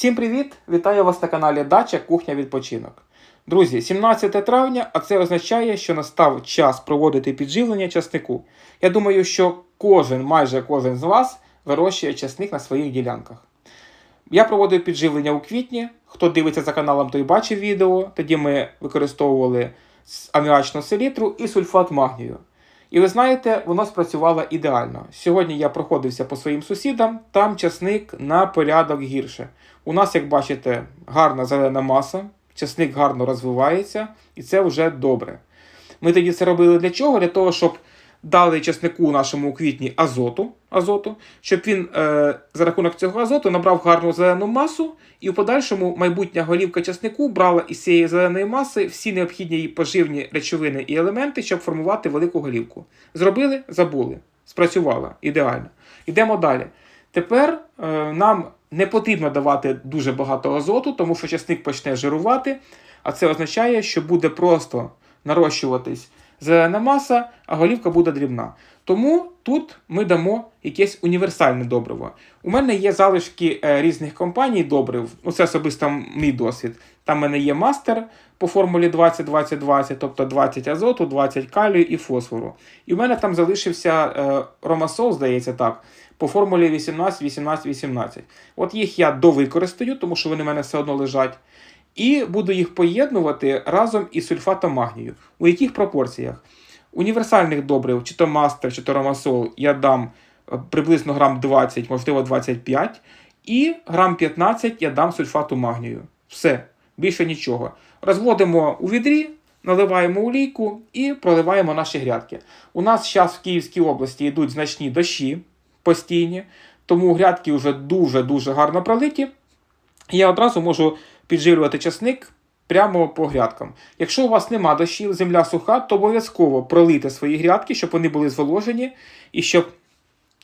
Всім привіт! Вітаю вас на каналі Дача Кухня Відпочинок. Друзі, 17 травня, а це означає, що настав час проводити підживлення часнику. Я думаю, що кожен, майже кожен з вас вирощує часник на своїх ділянках. Я проводив підживлення у квітні. Хто дивиться за каналом, той бачив відео. Тоді ми використовували аміачну селітру і сульфат магнію. І ви знаєте, воно спрацювало ідеально. Сьогодні я проходився по своїм сусідам, там часник на порядок гірше. У нас, як бачите, гарна зелена маса, часник гарно розвивається, і це вже добре. Ми тоді це робили для чого? Для того, щоб дали часнику нашому у квітні азоту, азоту щоб він е, за рахунок цього азоту набрав гарну зелену масу, і в подальшому майбутня голівка часнику брала із цієї зеленої маси всі необхідні їй поживні речовини і елементи, щоб формувати велику голівку. Зробили, забули. Спрацювало ідеально. Йдемо далі. Тепер е, нам не потрібно давати дуже багато азоту, тому що часник почне жирувати, а це означає, що буде просто нарощуватись зелена маса, а голівка буде дрібна. Тому тут ми дамо якесь універсальне добриво. У мене є залишки е, різних компаній добрив. Ну, це особисто мій досвід. Там в мене є мастер по формулі 20-20-20, тобто 20 азоту, 20 калію і фосфору. І в мене там залишився е, ромасол, здається так, по формулі 18-18-18. От їх я довикористаю, тому що вони в мене все одно лежать. І буду їх поєднувати разом із сульфатом магнію. У яких пропорціях? Універсальних добрив, чи то мастер, чи то ромасол, я дам е, приблизно грам 20, можливо 25, і грам 15 я дам сульфату магнію. Все, більше нічого. Розводимо у відрі, наливаємо олійку і проливаємо наші грядки. У нас зараз в Київській області йдуть значні дощі постійні, тому грядки вже дуже-дуже гарно пролиті. Я одразу можу підживлювати часник прямо по грядкам. Якщо у вас нема дощів, земля суха, то обов'язково пролийте свої грядки, щоб вони були зволожені і щоб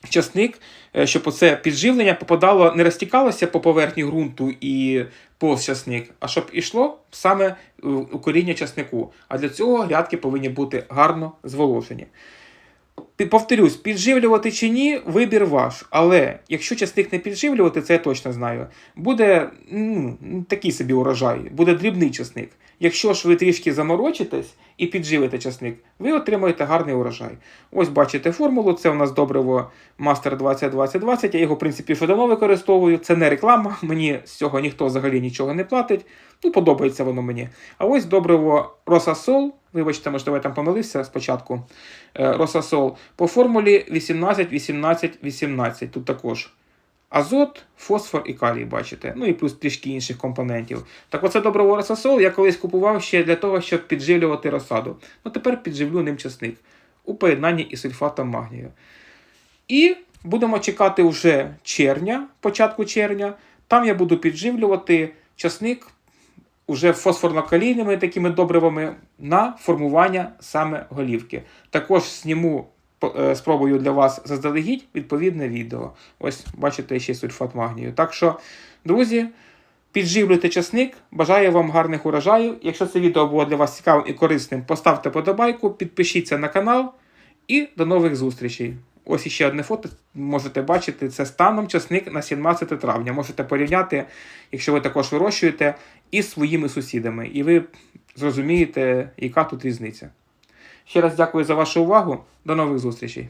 часник, е, щоб оце підживлення попадало, не розтікалося по поверхні ґрунту і повз часник, а щоб ішло саме у коріння часнику. А для цього грядки повинні бути гарно зволожені. Повторюсь, підживлювати чи ні, вибір ваш. Але якщо часник не підживлювати, це я точно знаю, буде м, такий собі урожай, буде дрібний часник. Якщо ж ви трішки заморочитесь і підживите часник, ви отримаєте гарний урожай. Ось бачите формулу, це у нас добриво Master 202020. Я його, в принципі, вже давно використовую. Це не реклама, мені з цього ніхто взагалі нічого не платить. Ну, подобається воно мені. А ось добриво Росасол. Вибачте, можливо, я там помилився спочатку. Е, Росасол по формулі 18, 18, 18. Тут також азот, фосфор і калій, бачите. Ну і плюс трішки інших компонентів. Так оце добриво Росасол я колись купував ще для того, щоб підживлювати розсаду. Ну тепер підживлю ним часник у поєднанні із сульфатом магнію. І будемо чекати вже червня, початку червня. Там я буду підживлювати часник уже фосфорно-калійними такими добривами на формування саме голівки. Також зніму по- е, спробую для вас заздалегідь відповідне відео. Ось бачите ще сульфат магнію. Так що, друзі, підживлюйте часник. Бажаю вам гарних урожаїв. Якщо це відео було для вас цікавим і корисним, поставте подобайку, підпишіться на канал і до нових зустрічей. Ось іще одне фото можете бачити. Це станом часник на 17 травня. Можете порівняти, якщо ви також вирощуєте, із своїми сусідами. І ви зрозумієте, яка тут різниця. Ще раз дякую за вашу увагу. До нових зустрічей.